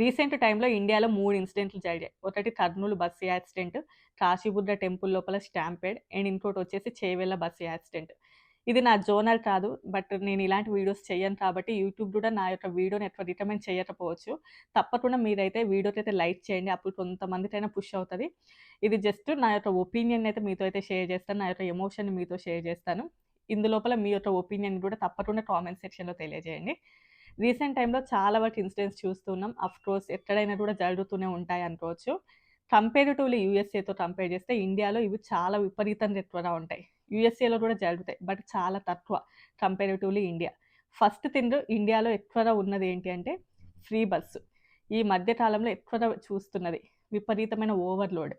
Recent టైంలో ఇండియాలో మూడు ఇన్సిడెంట్లు జరిగాయి. ఒకటి Kurnool bus accident Kashibuddha temple లోపల స్టాంపేడ్ అండ్ ఇంకోటి వచ్చేసి చేవెళ్ళ బస్సు యాక్సిడెంట్. ఇది నా జోనల్ కాదు బట్ నేను ఇలాంటి వీడియోస్ చేయను కాబట్టి యూట్యూబ్ కూడా నా యొక్క వీడియోని ఎక్కువ రికమెండ్ చేయకపోవచ్చు. తప్పకుండా మీరైతే వీడియోకి అయితే లైక్ చేయండి. అప్పుడు కొంతమందికైనా పుష్ అవుతుంది. ఇది జస్ట్ నా యొక్క ఒపీనియన్ అయితే మీతో అయితే షేర్ చేస్తాను. నా యొక్క ఎమోషన్ మీతో షేర్ చేస్తాను. ఇందులోపల మీ యొక్క ఒపీనియన్ కూడా తప్పకుండా కామెంట్ సెక్షన్లో తెలియజేయండి. రీసెంట్ టైంలో చాలా వరకు ఇన్సిడెంట్స్ చూస్తున్నాం. అఫ్ కోర్స్ ఎక్కడైనా కూడా జరుగుతూనే ఉంటాయి అనుకోవచ్చు. కంపేరిటివ్లీ యూఎస్ఏతో కంపేర్ చేస్తే ఇండియాలో ఇవి చాలా విపరీతంగా ఎక్కువగా ఉంటాయి. యూఎస్ఏలో కూడా జరుగుతాయి బట్ చాలా తక్కువ కంపేరిటివ్లీ ఇండియా. ఫస్ట్ థింగ్ ఇండియాలో ఎక్కువగా ఉన్నది ఏంటి అంటే ఫ్రీ బస్సు. ఈ మధ్యకాలంలో ఎక్కువగా చూస్తున్నది. విపరీతమైన ఓవర్లోడ్.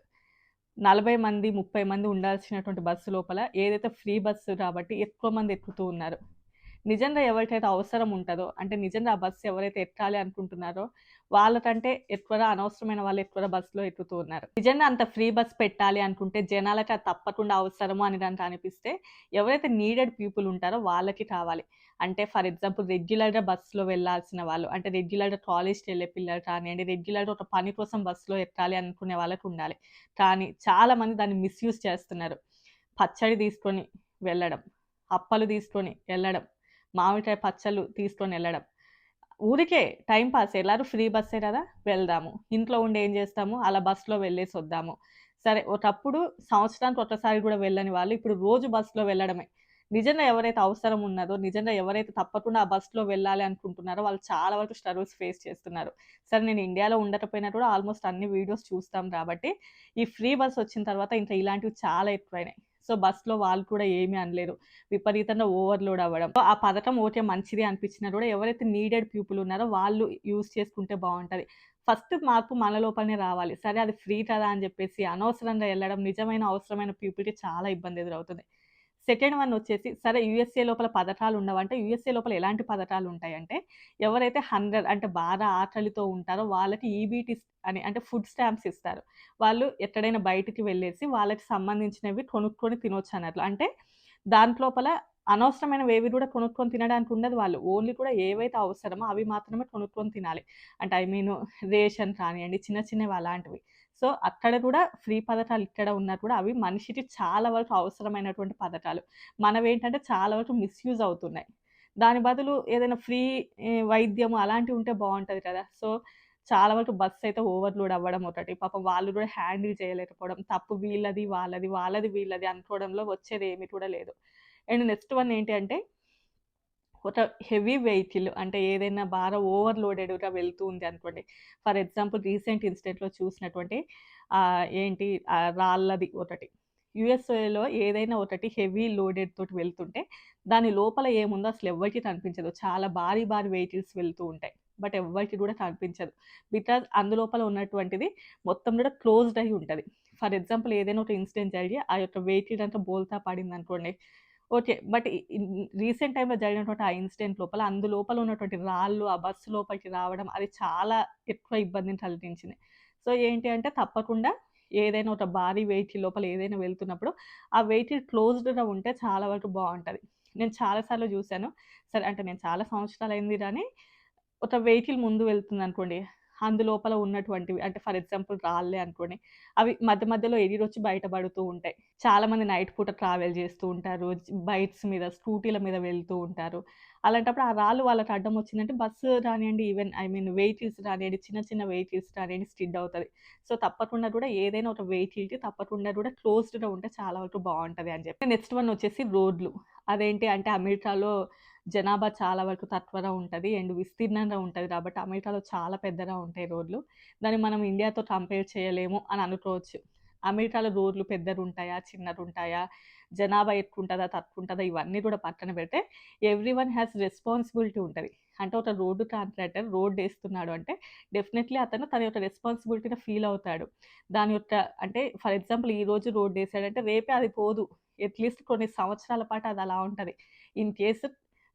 నలభై మంది ముప్పై మంది ఉండాల్సినటువంటి బస్సు లోపల ఏదైతే ఫ్రీ బస్సు కాబట్టి ఎక్కువ మంది ఎక్కుతూ ఉన్నారు. నిజంగా ఎవరికైతే అవసరం ఉంటుందో అంటే నిజంగా ఆ బస్సు ఎవరైతే ఎక్కాలి అనుకుంటున్నారో వాళ్ళకంటే ఎక్కువగా అనవసరమైన వాళ్ళు ఎక్కువ బస్సులో ఎక్కుతూ ఉన్నారు. నిజంగా అంత ఫ్రీ బస్ పెట్టాలి అనుకుంటే జనాలకి అది తప్పకుండా అవసరము అని దానికి అనిపిస్తే ఎవరైతే నీడెడ్ పీపుల్ ఉంటారో వాళ్ళకి కావాలి. అంటే ఫర్ ఎగ్జాంపుల్ రెగ్యులర్గా బస్సులో వెళ్ళాల్సిన వాళ్ళు అంటే రెగ్యులర్గా కాలేజ్కి వెళ్ళే పిల్లలు కానివ్వండి రెగ్యులర్గా ఒక పని కోసం బస్సులో ఎక్కాలి అనుకునే వాళ్ళకి ఉండాలి. కానీ చాలామంది దాన్ని మిస్యూజ్ చేస్తున్నారు. పచ్చడి తీసుకొని వెళ్ళడం అప్పలు తీసుకొని వెళ్ళడం మామిడికాయ పచ్చళ్ళు తీసుకొని వెళ్ళడం. ఊరికే టైం పాస్ ఎలారు ఫ్రీ బస్సే కదా వెళ్దాము. ఇంట్లో ఉండి ఏం చేస్తాము? అలా బస్సులో వెళ్ళేసి వద్దాము. సరే ఒకప్పుడు సంవత్సరానికి ఒకసారి కూడా వెళ్ళని వాళ్ళు ఇప్పుడు రోజు బస్సులో వెళ్ళడమే. నిజంగా ఎవరైతే అవసరం ఉన్నదో నిజంగా ఎవరైతే తప్పకుండా ఆ బస్సులో వెళ్ళాలి అనుకుంటున్నారో వాళ్ళు చాలా వరకు స్ట్రగుల్స్ ఫేస్ చేస్తున్నారు. సరే నేను ఇండియాలో ఉండకపోయినా కూడా ఆల్మోస్ట్ అన్ని వీడియోస్ చూస్తాం కాబట్టి ఈ ఫ్రీ బస్ వచ్చిన తర్వాత ఇంకా ఇలాంటివి చాలా ఎక్కువైనాయి. సో బస్సులో వాళ్ళు కూడా ఏమీ అనలేరు. విపరీతంగా ఓవర్లోడ్ అవ్వడం. ఆ పథకం ఓకే మంచిది అనిపించినా కూడా ఎవరైతే నీడెడ్ పీపుల్ ఉన్నారో వాళ్ళు యూజ్ చేసుకుంటే బాగుంటుంది. ఫస్ట్ మార్పు మన లోపలనే రావాలి. సరే అది ఫ్రీ కదా అని చెప్పేసి అనవసరంగా వెళ్ళడం నిజమైన అవసరమైన పీపుల్కి చాలా ఇబ్బంది ఎదురవుతుంది. సెకండ్ వన్ వచ్చేసి సరే యూఎస్ఏ లోపల పథకాలు ఉండవంటే. యూఎస్ఏ లోపల ఎలాంటి పథకాలు ఉంటాయంటే ఎవరైతే హండ్రెడ్ అంటే బాగా ఆకలితో ఉంటారో వాళ్ళకి ఈబీటీ అని అంటే ఫుడ్ స్టాంప్స్ ఇస్తారు. వాళ్ళు ఎక్కడైనా బయటికి వెళ్ళేసి వాళ్ళకి సంబంధించినవి కొనుక్కొని తినొచ్చు అన్నట్లు. అంటే దాంట్లోపల అనవసరమైన వేవి కూడా కొనుక్కొని తినడానికి ఉండదు వాళ్ళు. ఓన్లీ కూడా ఏవైతే అవసరమో అవి మాత్రమే కొనుక్కొని తినాలి. అంటే ఐ మీన్ రేషన్ కానివ్వండి చిన్న చిన్నవి అలాంటివి. సో అక్కడ కూడా ఫ్రీ పథకాలు ఇక్కడ ఉన్నా కూడా అవి మనిషికి చాలా వరకు అవసరమైనటువంటి పథకాలు. మనవి ఏంటంటే చాలా వరకు మిస్యూజ్ అవుతున్నాయి. దాని బదులు ఏదైనా ఫ్రీ వైద్యము అలాంటివి ఉంటే బాగుంటుంది కదా. సో చాలా వరకు బస్ అయితే ఓవర్లోడ్ అవ్వడం ఒకటి. పాపం వాళ్ళు కూడా హ్యాండిల్ చేయలేకపోవడం. తప్పు వీళ్ళది వాళ్ళది వాళ్ళది వీళ్ళది అనుకోవడంలో వచ్చేది ఏమి కూడా లేదు. అండ్ నెక్స్ట్ వన్ ఏంటి అంటే ఒక హెవీ వెహికల్ అంటే ఏదైనా బాగా ఓవర్‌లోడెడ్‌గా వెళ్తూ ఉంది అనుకోండి. ఫర్ ఎగ్జాంపుల్ రీసెంట్ ఇన్సిడెంట్‌లో చూసినటువంటి ఏంటి రాళ్ళది ఒకటి. యూఎస్ఏలో ఏదైనా ఒకటి హెవీ లోడెడ్ తోటి వెళ్తుంటే, దాని లోపల ఏముందో అసలు ఎవరికి కనిపించదు. చాలా భారీ భారీ వెహికల్స్ వెళ్తూ ఉంటాయి. బట్ ఎవ్వరికి కూడా కనిపించదు. బికాజ్ అందులోపల ఉన్నటువంటిది మొత్తం కూడా క్లోజ్డ్ అయి ఉంటుంది ఫర్ ఎగ్జాంపుల్ ఏదైనా ఒక ఇన్సిడెంట్ జరిగి ఆ యొక్క వెహికల్ అంతా బోల్తా పడింది అనుకోండి ఓకే. బట్ రీసెంట్ టైంలో జరిగినటువంటి ఆ ఇన్సిడెంట్ లోపల అందులోపల ఉన్నటువంటి రాళ్ళు ఆ బస్సు లోపలికి రావడం అది చాలా ఎక్కువ ఇబ్బందిని కలిగించింది. సో, ఏంటి అంటే తప్పకుండా ఏదైనా ఒక భారీ వెహికల్ లోపల ఏదైనా వెళ్తున్నప్పుడు ఆ వెహికల్ క్లోజ్డ్‌గా ఉంటే చాలా వరకు బాగుంటుంది నేను చాలాసార్లు చూశాను చూసాను. సరే అంటే నేను చాలా సంవత్సరాలు అయింది కానీ ఒక వెహికల్ ముందు వెళ్తుందనుకోండి అందులోపల ఉన్నటువంటివి. అంటే ఫర్ ఎగ్జాంపుల్ రాళ్ళే అనుకోండి అవి మధ్య మధ్యలో ఎగిరొచ్చి బయటపడుతూ ఉంటాయి. చాలామంది నైట్ పూట ట్రావెల్ చేస్తూ ఉంటారు బైక్స్ మీద స్కూటీల మీద వెళ్తూ ఉంటారు. అలాంటప్పుడు ఆ రాళ్ళు వాళ్ళకి అడ్డం వచ్చిందంటే బస్సు రానివ్వండి ఈవెన్ ఐ మీన్ వెహికల్స్ రానివ్వండి చిన్న చిన్న వెహికల్స్ రానివ్వండి స్టిడ్ అవుతుంది. సో తప్పకుండా కూడా ఏదైనా ఒక వెహికల్కి తప్పకుండా కూడా క్లోజ్డ్గా ఉంటే చాలా వరకు బాగుంటుంది అని చెప్పి. నెక్స్ట్ వన్ వచ్చేసి రోడ్లు. అదేంటి అంటే అమెరికాలో జనాభా చాలా వరకు తక్కువగా ఉంటుంది అండ్ విస్తీర్ణంగా ఉంటుంది కాబట్టి అమెరికాలో చాలా పెద్దగా ఉంటాయి రోడ్లు. దాన్ని మనం ఇండియాతో కంపేర్ చేయలేము అని అనుకోవచ్చు. అమెరికాలో రోడ్లు పెద్దలు ఉంటాయా చిన్నది ఉంటాయా జనాభా ఎక్కువ ఉంటుందా తక్కువ ఉంటుందా ఇవన్నీ కూడా పక్కన పెడితే ఎవ్రీ వన్ హ్యాస్ రెస్పాన్సిబిలిటీ ఉంటుంది. అంటే ఒక రోడ్డు కాంట్రాక్టర్ రోడ్డు వేస్తున్నాడు అంటే డెఫినెట్లీ అతను తన యొక్క రెస్పాన్సిబిలిటీని ఫీల్ అవుతాడు. దాని యొక్క అంటే ఫర్ ఎగ్జాంపుల్ ఈ రోజు రోడ్డు వేసాడంటే రేపే అది పోదు. అట్లీస్ట్ కొన్ని సంవత్సరాల పాటు అది అలా ఉంటుంది. ఇన్ కేసు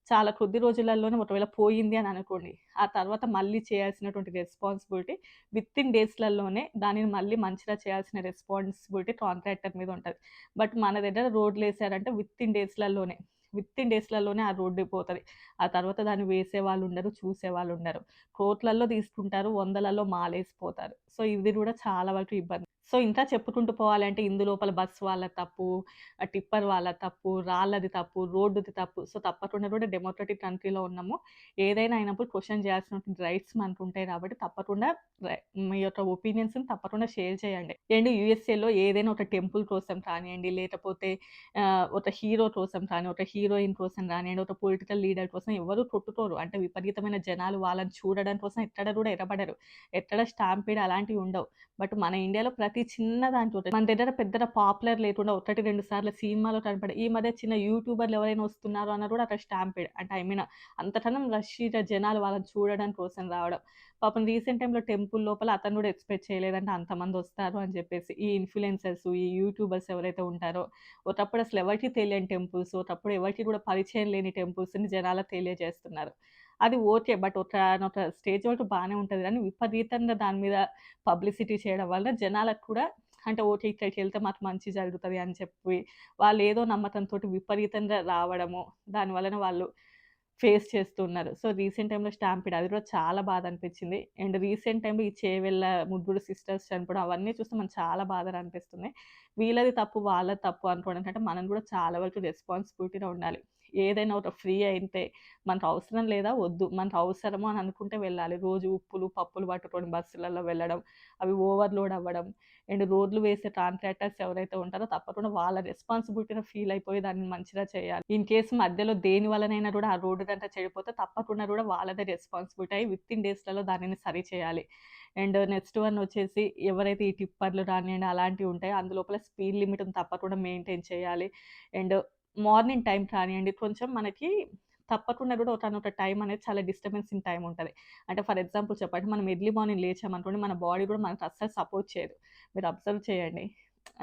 చాలా కొద్ది రోజులలోనే ఒకవేళ పోయింది అని అనుకోండి ఆ తర్వాత మళ్ళీ చేయాల్సినటువంటి రెస్పాన్సిబిలిటీ విత్ ఇన్ డేస్లలోనే దానిని మళ్ళీ మంచిగా చేయాల్సిన రెస్పాన్సిబిలిటీ కాంట్రాక్టర్ మీద ఉంటుంది బట్ మన దగ్గర రోడ్లు వేసారంటే విత్ ఇన్ డేస్లలోనే వితిన్ డేస్‌లలోనే ఆ రోడ్డు పోతుంది ఆ తర్వాత దాన్ని వేసే వాళ్ళు ఉండరు, చూసే వాళ్ళు ఉండరు. కోట్లల్లో తీసుకుంటారు, వందలలో మాలేసిపోతారు. సో, ఇది కూడా చాలా వరకు ఇబ్బంది. సో, ఇంకా చెప్పుకుంటూ పోవాలంటే ఇందులోపల బస్ వాళ్ళ తప్పు, టిప్పర్ వాళ్ళ తప్పు, రాళ్ళది తప్పు, రోడ్డుది తప్పు. సో, తప్పకుండా కూడా డెమోక్రటిక్ కంట్రీలో ఉన్నాము. ఏదైనా అయినప్పుడు క్వశ్చన్ చేయాల్సినటువంటి రైట్స్ మనకు ఉంటాయి కాబట్టి తప్పకుండా మీ యొక్క ఒపీనియన్స్‌ని తప్పకుండా షేర్ చేయండి. అండ్ యూఎస్ఏలో ఏదైనా ఒక టెంపుల్ కోసం కానియండి, లేకపోతే ఒక హీరో కోసం కానీ, ఒక హీరోయిన్ కోసం కానియండి, ఒక పొలిటికల్ లీడర్ కోసం ఎవరు కొట్టుకోరు. అంటే విపరీతమైన జనాలు వాళ్ళని చూడడం కోసం ఎక్కడ కూడా ఎరబడరు ఎక్కడ స్టాంపీడ్ అలాంటివి ఉండవు. బట్ మన ఇండియాలో ప్రతి చిన్న దాంట్లో మన దగ్గర పెద్ద పాపులర్ లేకుండా ఒకటి, రెండు సార్లు సినిమాలో కనపడి ఈ మధ్య చిన్న యూట్యూబర్లు ఎవరైనా వస్తున్నారు అన్న కూడా అక్కడ స్టాంపేడ్ అంటే ఐ మీన్ అంతటనం రష్‌గా జనాలు వాళ్ళని చూడడం కోసం రావడం. పాపం రీసెంట్ టైంలో టెంపుల్ లోపల అతను కూడా ఎక్స్‌పెక్ట్ చేయలేదంటే అంతమంది వస్తారు అని చెప్పేసి. ఈ ఇన్‌ఫ్లుయెన్సర్స్, ఈ యూట్యూబర్స్ ఎవరైతే ఉంటారో ఒకప్పుడు అసలు ఎవరికి తెలియని టెంపుల్స్, ఒకప్పుడు ఎవరికి కూడా పరిచయం లేని టెంపుల్స్‌ని జనాలకు తెలియజేస్తున్నారు. అది ఓకే. బట్ ఒక స్టేజ్ వరకు బాగానే ఉంటుంది కానీ విపరీతంగా దాని మీద పబ్లిసిటీ చేయడం వల్ల జనాలకు కూడా అంటే ఓకే. ఇక్కడికి వెళ్తే మాకు మంచి జరుగుతుంది అని చెప్పి వాళ్ళు ఏదో నమ్మకంతో విపరీతంగా రావడము, దానివలన వాళ్ళు ఫేస్ చేస్తున్నారు. సో, రీసెంట్ టైంలో స్టాంపిడ్ అది కూడా చాలా బాధ అనిపించింది. అండ్ రీసెంట్ టైంలో ఈ చేవెళ్ళ ముగ్గురు సిస్టర్స్ చనిపోవడం అవన్నీ చూస్తే మనకు చాలా బాధగా అనిపిస్తుంది. వీళ్ళది తప్పు, వాళ్ళది తప్పు అనుకోవడం కంటే మనం కూడా చాలా వరకు రెస్పాన్సిబిలిటీగా ఉండాలి. ఏదైనా ఒక ఫ్రీ అయితే మనకు అవసరం లేదా వద్దు. మనకు అవసరము అని అనుకుంటే వెళ్ళాలి. రోజు ఉప్పులు, పప్పులు పట్టుకొని బస్సులలో వెళ్ళడం, అవి ఓవర్‌లోడ్ అవ్వడం అండ్ రోడ్లు వేసే కాంట్రాక్టర్స్ ఎవరైతే ఉంటారో తప్పకుండా వాళ్ళ రెస్పాన్సిబిలిటీని ఫీల్ అయిపోయి దాన్ని మంచిగా చేయాలి. ఇన్ కేసు మధ్యలో దేని వలనైనా కూడా ఆ రోడ్డు గంట చెడిపోతే తప్పకుండా కూడా వాళ్ళదే రెస్పాన్సిబిలిటీ అయ్యి వితిన్ డేస్‌లలో దానిని సరి చేయాలి. అండ్ నెక్స్ట్ వన్ వచ్చేసి ఎవరైతే ఈ టిప్పర్లు రానియండి అలాంటివి ఉంటాయో అందులోపల స్పీడ్ లిమిట్‌ని తప్పకుండా మెయింటైన్ చేయాలి. అండ్ మార్నింగ్ టైం కానివ్వండి కొంచెం మనకి తప్పకుండా కూడా ఒక ఒక టైం అనేది చాలా డిస్టర్బెన్సింగ్ టైం ఉంటుంది అంటే ఫర్ ఎగ్జాంపుల్ చెప్పండి మనం ఎర్లీ మార్నింగ్ లేచామనుకోండి మన బాడీ కూడా మనకు అస్సలు సపోర్ట్ చేయదు. మీరు అబ్జర్వ్ చేయండి.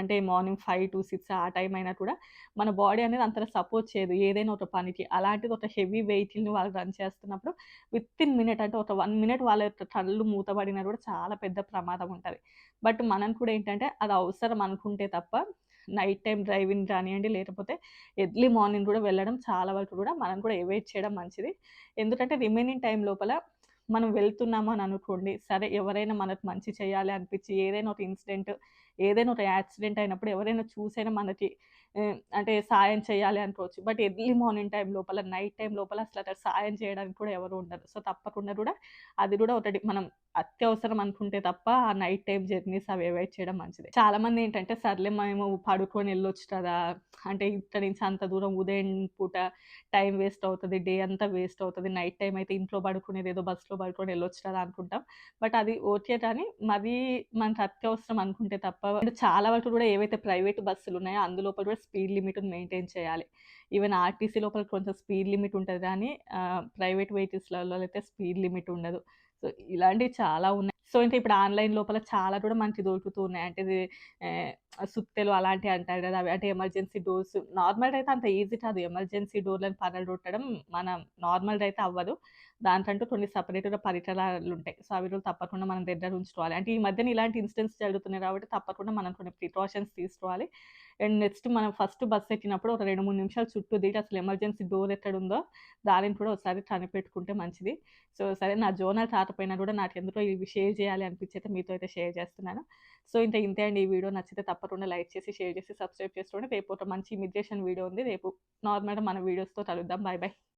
అంటే మార్నింగ్ 5-6 ఆ టైం అయినా కూడా మన బాడీ అనేది అంతలా సపోర్ట్ చేయదు. ఏదైనా ఒక పనికి. అలాంటిది ఒక హెవీ వెహికల్ని వాళ్ళు రన్ చేస్తున్నప్పుడు విత్ ఇన్ మినిట్ అంటే ఒక వన్ మినిట్ వాళ్ళ యొక్క కళ్ళు మూతబడినా కూడా చాలా పెద్ద ప్రమాదం ఉంటుంది బట్ మనం కూడా ఏంటంటే అది అవసరం అనుకుంటే తప్ప నైట్ టైం డ్రైవింగ్ రానివ్వండి లేకపోతే ఎర్లీ మార్నింగ్ కూడా వెళ్ళడం చాలా వరకు కూడా మనం కూడా అవాయిడ్ చేయడం మంచిది. ఎందుకంటే రిమైనింగ్ టైం లోపల మనం వెళ్తున్నాము అని అనుకోండి, సరే ఎవరైనా మనకు మంచి చేయాలి అనిపించి ఏదైనా ఒక ఇన్సిడెంట్, ఏదైనా ఒక యాక్సిడెంట్ అయినప్పుడు ఎవరైనా చూసైనా మనకి అంటే సాయం చేయాలి అనుకోవచ్చు. బట్ ఎర్లీ మార్నింగ్ టైం లోపల, నైట్ టైం లోపల అసలు అక్కడ సాయం చేయడానికి కూడా ఎవరు ఉండరు. సో, తప్పకుండా కూడా అది కూడా ఒకటి మనం అత్యవసరం అనుకుంటే తప్ప ఆ నైట్ టైం జర్నీస్ అవి అవాయిడ్ చేయడం మంచిది. చాలామంది ఏంటంటే సర్లే మేము పడుకొని వెళ్ళొచ్చు కదా! అంటే ఇక్కడి నుంచి అంత దూరం ఉదయం పూట టైం వేస్ట్ అవుతుంది డే అంతా వేస్ట్ అవుతుంది నైట్ టైం అయితే ఇంట్లో పడుకునేది ఏదో బస్సులో పడుకొని వెళ్ళొచ్చు కదా! అనుకుంటాం. బట్ అది ఓకే కానీ మరీ మనకు అత్యవసరం అనుకుంటే తప్ప చాలా వరకు కూడా ఏవైతే ప్రైవేట్ బస్సులు ఉన్నాయో అందులోపల కూడా స్పీడ్ లిమిట్ మెయింటైన్ చేయాలి. ఈవెన్ ఆర్టీసీ లోపల కొంచెం స్పీడ్ లిమిట్ ఉంటుంది కానీ ప్రైవేట్ వెహికల్స్‌లలో అయితే స్పీడ్ లిమిట్ ఉండదు. సో, ఇలాంటివి చాలా ఉన్నాయి. సో, అంటే ఇప్పుడు ఆన్‌లైన్ లోపల చాలా కూడా మనకి దొరుకుతూ ఉన్నాయి. అంటే ఇది సుత్తెలు అలాంటివి అంటారు కదా! అవి అంటే ఎమర్జెన్సీ డోర్స్ నార్మల్ అయితే అంత ఈజీ కాదు. ఎమర్జెన్సీ డోర్‌లను పనులు కొట్టడం మన నార్మల్ అయితే అవ్వదు. దానికంటూ కొన్ని సపరేట్గా పరికరాలు ఉంటాయి సో, అవి తప్పకుండా మనం దగ్గర ఉంచుకోవాలి. అంటే ఈ మధ్యన ఇలాంటి ఇన్సిడెంట్స్ జరుగుతున్నాయి కాబట్టి తప్పకుండా మనం కొన్ని ప్రికాషన్స్ తీసుకోవాలి. అండ్ నెక్స్ట్ మనం ఫస్ట్ బస్ ఎక్కినప్పుడు ఒక 2, 3 నిమిషాలు చుట్టూ తిరిగి అసలు ఎమర్జెన్సీ డోర్ ఎక్కడుందో దానిని కూడా ఒకసారి కనిపెట్టుకుంటే మంచిది. సో, సరే నా జోనల్ కాకపోయినా కూడా నాకు ఎందుకో ఇవి షేర్ చేయాలి అనిపించి అయితే మీతో అయితే షేర్ చేస్తున్నాను. సో, ఇంత ఇంతే అండి. ఈ వీడియో నచ్చితే తప్పకుండా లైక్ చేసి, షేర్ చేసి, సబ్స్క్రైబ్ చేసుకోండి. రేపు ఒక మంచి ఇమిగ్రేషన్ వీడియో ఉంది. రేపు నార్మల్‌గా మన వీడియోస్‌తో కలుద్దాం. Bye bye.